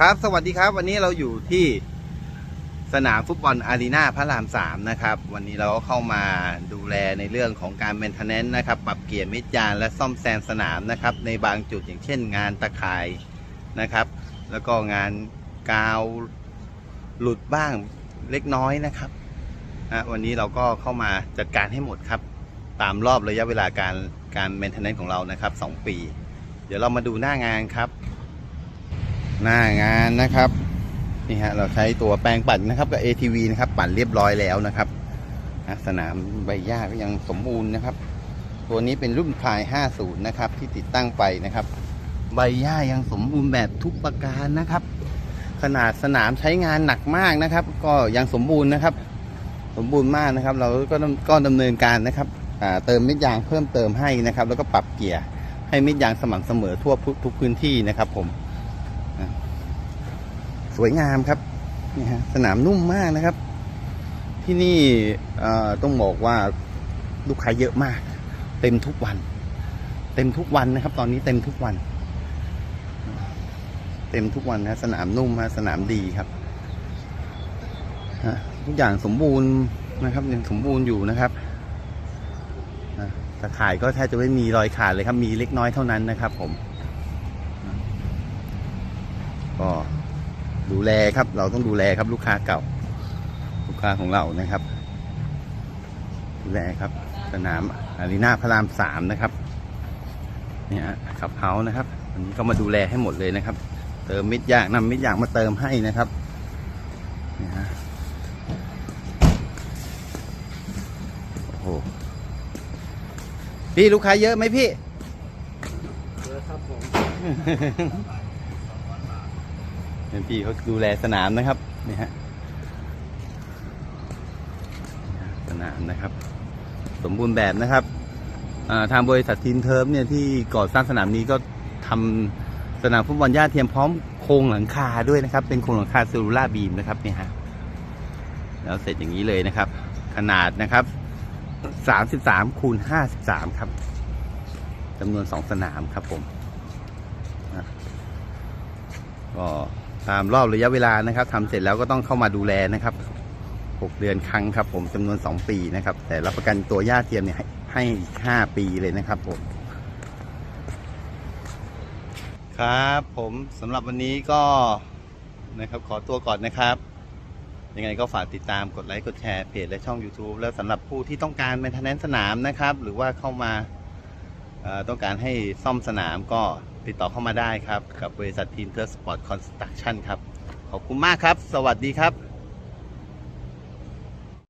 ครับสวัสดีครับ วันนี้เราอยู่ที่สนามฟุตบอลอารีนาพระรามสามนะครับ วันนี้เราก็เข้ามาดูแลในเรื่องของการเมนเทนแนนนะครับ ปรับเกียร์มิดยานและซ่อมแซมสนามนะครับ ในบางจุดอย่างเช่นงานตะข่ายนะครับ แล้วก็งานกาวหลุดบ้างเล็กน้อยนะครับนะวันนี้เราก็เข้ามาจัดการให้หมดครับ ตามรอบระยะเวลาการการเมนเทนแนนของเรานะครับสองปี เดี๋ยวเรามาดูหน้างานครับ หน้างานนะครับนี่ฮะเราใช้ตัวแปรงปั่นนะครับกับ ATV นะครับปั่นเรียบร้อยแล้วนะครับสนามใบหญ้าก็ยังสมบูรณ์นะครับ ตัวนี้เป็นรุ่นพาย 50 นะครับ ที่ติดตั้งไปนะครับ ใบหญ้ายังสมบูรณ์แบบทุกประการนะครับ ขนาดสนามใช้งานหนักมากนะครับ ก็ยังสมบูรณ์นะครับ สมบูรณ์มากนะครับ เราก็ก็ดำเนินการนะครับเติมเม็ดยางเพิ่มเติมให้นะครับ แล้วก็ปรับเกียร์ให้เม็ดยางสม่ำเสมอทั่วทุกพื้นที่นะครับผม สวยงามครับนี่ฮะสนามนุ่มมากนะครับ ที่นี่ต้องบอกว่าลูกค้าเยอะมาก เต็มทุกวัน เต็มทุกวันนะครับ ตอนนี้เต็มทุกวัน เต็มทุกวันนะสนามนุ่มฮะสนามดีครับทุกอย่างสมบูรณ์นะครับยังสมบูรณ์อยู่นะครับตะข่ายก็แทบจะไม่มีรอยขาดเลยครับ มีเล็กน้อยเท่านั้นนะครับ ผม ก็ ดูแลครับ เราต้องดูแลครับลูกค้าเก่า ลูกค้าของเรานะครับ ดูแลครับ สนามอารีนาพระรามสามนะครับ เนี่ยขับเฮาส์นะครับวันนี้ก็มาดูแลให้หมดเลยนะครับ เติมมิดยางนำมิดยางมาเติมให้นะครับเนี่ยฮะโอ้โหพี่ลูกค้าเยอะไหมพี่เยอะครับผม เป็นพี่เขาดูแลสนามนะครับนี่ฮะสนามนะครับ สมบูรณ์แบบนะครับทางบริษัททีมเทิร์ฟเนี่ยที่ก่อสร้างสนามนี้ก็ทำสนามฟุตบอลหญ้าเทียมพร้อมโครงหลังคาด้วยนะครับ เป็นโครงหลังคาซลลูล่าบีมนะครับเนี่ยฮะแล้วเสร็จอย่างนี้เลยนะครับ ขนาดนะครับ33คูณ53ครับจำนวน2สนามครับผมก็ ตามรอบระยะเวลานะครับทำเสร็จแล้วก็ต้องเข้ามาดูแลนะครับหกเดือนครั้งครับ ผมจำนวนสองปีนะครับ แต่รับประกันตัวหญ้าเทียมเนี่ยให้ให้าปีเลยนะครับผม ครับผมสำหรับวันนี้ก็นะครับขอตัวก่อนนะครับ ยังไงก็ฝากติดตามกดไลค์กดแชร์เพจและช่อง YouTube แล้วสำหรับผู้ที่ต้องการเป็นทนนสนามนะครับ หรือว่าเข้ามาต้องการให้ซ่อมสนามก็ ติดต่อเข้ามาได้ครับ กับบริษัททีมเทอร์สปอร์ตคอนสตรักชั่นครับ ขอบคุณมากครับ สวัสดีครับ